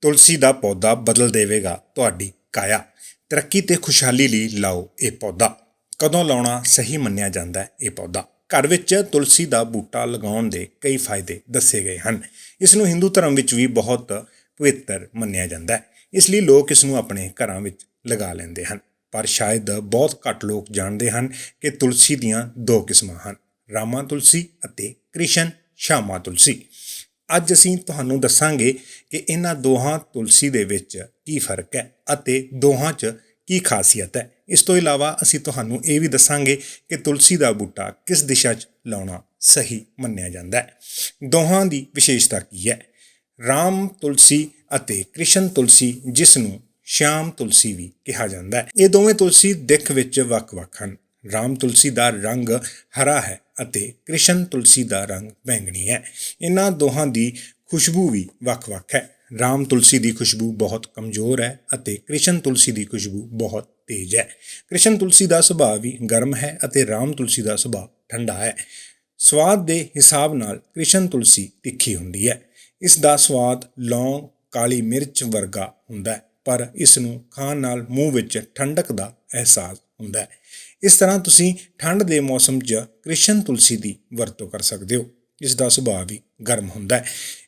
ਤੁਲਸੀ ਦਾ ਪੌਦਾ ਬਦਲ ਦੇਵੇਗਾ ਤੁਹਾਡੀ ਕਾਇਆ। ਤਰੱਕੀ ਤੇ ਖੁਸ਼ਹਾਲੀ ਲਈ ਲਾਓ ਇਹ ਪੌਦਾ। ਕਦੋਂ ਲਾਉਣਾ ਸਹੀ ਮੰਨਿਆ ਜਾਂਦਾ ਹੈ ਇਹ ਪੌਦਾ। ਘਰ ਵਿੱਚ ਤੁਲਸੀ ਦਾ ਬੂਟਾ ਲਗਾਉਣ ਦੇ ਕਈ ਫਾਇਦੇ ਦੱਸੇ ਗਏ ਹਨ। ਇਸ ਨੂੰ ਹਿੰਦੂ ਧਰਮ ਵਿੱਚ ਵੀ ਬਹੁਤ ਪਵਿੱਤਰ ਮੰਨਿਆ ਜਾਂਦਾ ਹੈ। ਇਸ ਲਈ ਲੋਕ ਇਸ ਨੂੰ ਆਪਣੇ ਘਰਾਂ ਵਿੱਚ ਲਗਾ ਲੈਂਦੇ ਹਨ। ਪਰ ਸ਼ਾਇਦ ਬਹੁਤ ਘੱਟ ਲੋਕ ਜਾਣਦੇ ਹਨ ਕਿ ਤੁਲਸੀ ਦੀਆਂ ਦੋ ਕਿਸਮਾਂ ਹਨ। ਰਾਮਾ ਤੁਲਸੀ ਅਤੇ ਕ੍ਰਿਸ਼ਨ ਸ਼ਾਮਾ ਤੁਲਸੀ। ਅੱਜ ਅਸੀਂ ਤੁਹਾਨੂੰ ਦੱਸਾਂਗੇ ਕਿ ਇਹਨਾਂ ਦੋਹਾਂ ਤੁਲਸੀ ਦੇ ਵਿੱਚ ਕੀ ਫ਼ਰਕ ਹੈ ਅਤੇ ਦੋਹਾਂ 'ਚ ਕੀ ਖਾਸੀਅਤ ਹੈ। ਇਸ ਤੋਂ ਇਲਾਵਾ ਅਸੀਂ ਤੁਹਾਨੂੰ ਇਹ ਵੀ ਦੱਸਾਂਗੇ ਕਿ ਤੁਲਸੀ ਦਾ ਬੂਟਾ ਕਿਸ ਦਿਸ਼ਾ 'ਚ ਲਾਉਣਾ ਸਹੀ ਮੰਨਿਆ ਜਾਂਦਾ ਹੈ। ਦੋਹਾਂ ਦੀ ਵਿਸ਼ੇਸ਼ਤਾ ਕੀ ਹੈ? ਰਾਮ ਤੁਲਸੀ ਅਤੇ ਕ੍ਰਿਸ਼ਨ ਤੁਲਸੀ ਜਿਸ ਨੂੰ ਸ਼ਾਮ ਤੁਲਸੀ ਵੀ ਕਿਹਾ ਜਾਂਦਾ ਹੈ। ਇਹ ਦੋਵੇਂ ਤੁਲਸੀ ਦਿੱਖ ਵਿੱਚ ਵੱਖ-ਵੱਖ ਹਨ। ਰਾਮ ਤੁਲਸੀ ਦਾ ਰੰਗ ਹਰਾ ਹੈ ਅਤੇ ਕ੍ਰਿਸ਼ਨ ਤੁਲਸੀ ਦਾ ਰੰਗ ਬੈਂਗਣੀ ਹੈ। ਇਹਨਾਂ ਦੋਹਾਂ ਦੀ ਖੁਸ਼ਬੂ ਵੀ ਵੱਖ-ਵੱਖ ਹੈ। ਰਾਮ ਤੁਲਸੀ ਦੀ ਖੁਸ਼ਬੂ ਬਹੁਤ ਕਮਜ਼ੋਰ ਹੈ ਅਤੇ ਕ੍ਰਿਸ਼ਨ ਤੁਲਸੀ ਦੀ ਖੁਸ਼ਬੂ ਬਹੁਤ ਤੇਜ਼ ਹੈ। ਕ੍ਰਿਸ਼ਨ ਤੁਲਸੀ ਦਾ ਸੁਭਾਅ ਵੀ ਗਰਮ ਹੈ ਅਤੇ ਰਾਮ ਤੁਲਸੀ ਦਾ ਸੁਭਾਅ ਠੰਡਾ ਹੈ। ਸਵਾਦ ਦੇ ਹਿਸਾਬ ਨਾਲ ਕ੍ਰਿਸ਼ਨ ਤੁਲਸੀ ਤਿੱਖੀ ਹੁੰਦੀ ਹੈ। ਇਸ ਦਾ ਸਵਾਦ ਲੌਂਗ, ਕਾਲੀ ਮਿਰਚ ਵਰਗਾ ਹੁੰਦਾ ਹੈ, ਪਰ ਇਸ ਨੂੰ ਖਾਣ ਨਾਲ ਮੂੰਹ ਵਿੱਚ ਠੰਡਕ ਦਾ ਅਹਿਸਾਸ ਹੁੰਦਾ ਹੈ। ਇਸ ਤਰ੍ਹਾਂ ਤੁਸੀਂ ਠੰਡ ਦੇ ਮੌਸਮ 'ਚ ਕ੍ਰਿਸ਼ਨ ਤੁਲਸੀ ਦੀ ਵਰਤੋਂ ਕਰ ਸਕਦੇ ਹੋ। ਇਸ ਦਾ ਸੁਭਾਅ ਵੀ ਗਰਮ ਹੁੰਦਾ ਹੈ।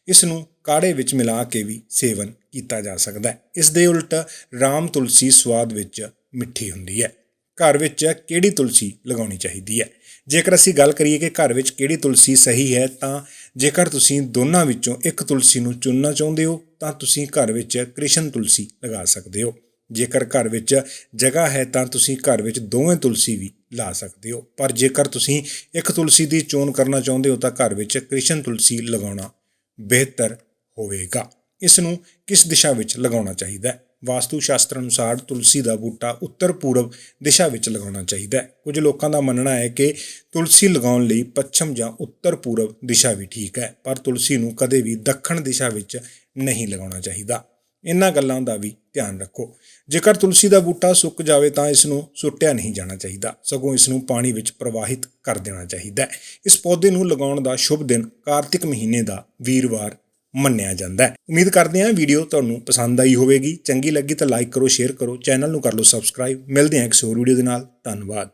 ਇਸ ਨੂੰ ਕਾੜੇ ਵਿੱਚ ਮਿਲਾ ਕੇ ਵੀ ਸੇਵਨ ਕੀਤਾ ਜਾ ਸਕਦਾ ਹੈ। ਇਸ ਦੇ ਉਲਟ ਰਾਮ ਤੁਲਸੀ ਸਵਾਦ ਵਿੱਚ ਮਿੱਠੀ ਹੁੰਦੀ ਹੈ। ਘਰ ਵਿੱਚ ਕਿਹੜੀ ਤੁਲਸੀ ਲਗਾਉਣੀ ਚਾਹੀਦੀ ਹੈ? ਜੇਕਰ ਅਸੀਂ ਗੱਲ ਕਰੀਏ ਕਿ ਘਰ ਵਿੱਚ ਕਿਹੜੀ ਤੁਲਸੀ ਸਹੀ ਹੈ, ਤਾਂ ਜੇਕਰ ਤੁਸੀਂ ਦੋਨਾਂ ਵਿੱਚੋਂ ਇੱਕ ਤੁਲਸੀ ਨੂੰ ਚੁਣਨਾ ਚਾਹੁੰਦੇ ਹੋ, ਤਾਂ ਤੁਸੀਂ ਘਰ ਵਿੱਚ ਕ੍ਰਿਸ਼ਨ ਤੁਲਸੀ ਲਗਾ ਸਕਦੇ ਹੋ। ਜੇਕਰ ਘਰ ਵਿੱਚ ਜਗ੍ਹਾ ਹੈ ਤਾਂ ਤੁਸੀਂ ਘਰ ਵਿੱਚ ਦੋਵੇਂ ਤੁਲਸੀ ਵੀ ਲਾ ਸਕਦੇ ਹੋ। ਪਰ ਜੇਕਰ ਤੁਸੀਂ ਇੱਕ ਤੁਲਸੀ ਦੀ ਚੋਣ ਕਰਨਾ ਚਾਹੁੰਦੇ ਹੋ ਤਾਂ ਘਰ ਵਿੱਚ ਕ੍ਰਿਸ਼ਨ ਤੁਲਸੀ ਲਗਾਉਣਾ ਬਿਹਤਰ ਹੋਵੇਗਾ। ਇਸ ਨੂੰ ਕਿਸ ਦਿਸ਼ਾ ਵਿੱਚ ਲਗਾਉਣਾ ਚਾਹੀਦਾ ਹੈ? ਵਾਸਤੂ ਸ਼ਾਸਤਰ ਅਨੁਸਾਰ ਤੁਲਸੀ ਦਾ ਬੂਟਾ ਉੱਤਰ ਪੂਰਬ ਦਿਸ਼ਾ ਵਿੱਚ ਲਗਾਉਣਾ ਚਾਹੀਦਾ ਹੈ। ਕੁਝ ਲੋਕਾਂ ਦਾ ਮੰਨਣਾ ਹੈ ਕਿ ਤੁਲਸੀ ਲਗਾਉਣ ਲਈ ਪੱਛਮ ਜਾਂ ਉੱਤਰ ਪੂਰਬ ਦਿਸ਼ਾ ਵੀ ਠੀਕ ਹੈ, ਪਰ ਤੁਲਸੀ ਨੂੰ ਕਦੇ ਵੀ ਦੱਖਣ ਦਿਸ਼ਾ ਵਿੱਚ ਨਹੀਂ ਲਗਾਉਣਾ ਚਾਹੀਦਾ। ਇਹਨਾਂ ਗੱਲਾਂ ਦਾ ਵੀ ਧਿਆਨ ਰੱਖੋ। ਜੇਕਰ ਤੁਲਸੀ ਦਾ ਬੂਟਾ ਸੁੱਕ ਜਾਵੇ ਤਾਂ ਇਸ ਨੂੰ ਸੁੱਟਿਆ ਨਹੀਂ ਜਾਣਾ ਚਾਹੀਦਾ। ਸਗੋਂ ਇਸ ਨੂੰ ਪਾਣੀ ਵਿੱਚ ਪ੍ਰਵਾਹਿਤ ਕਰ ਦੇਣਾ ਚਾਹੀਦਾ ਹੈ। ਇਸ ਪੌਦੇ ਨੂੰ ਲਗਾਉਣ ਦਾ ਸ਼ੁਭ ਦਿਨ ਕਾਰਤਿਕ ਮਹੀਨੇ ਦਾ ਵੀਰਵਾਰ ਮੰਨਿਆ ਜਾਂਦਾ ਹੈ। ਉਮੀਦ ਕਰਦੇ ਹਾਂ ਵੀਡੀਓ ਤੁਹਾਨੂੰ ਪਸੰਦ ਆਈ ਹੋਵੇਗੀ। ਚੰਗੀ ਲੱਗੀ ਤਾਂ ਲਾਈਕ ਕਰੋ, ਸ਼ੇਅਰ ਕਰੋ, ਚੈਨਲ ਨੂੰ ਕਰ ਲਓ ਸਬਸਕ੍ਰਾਈਬ। ਮਿਲਦੇ ਹਾਂ ਇੱਕ ਹੋਰ ਵੀਡੀਓ ਦੇ ਨਾਲ। ਧੰਨਵਾਦ।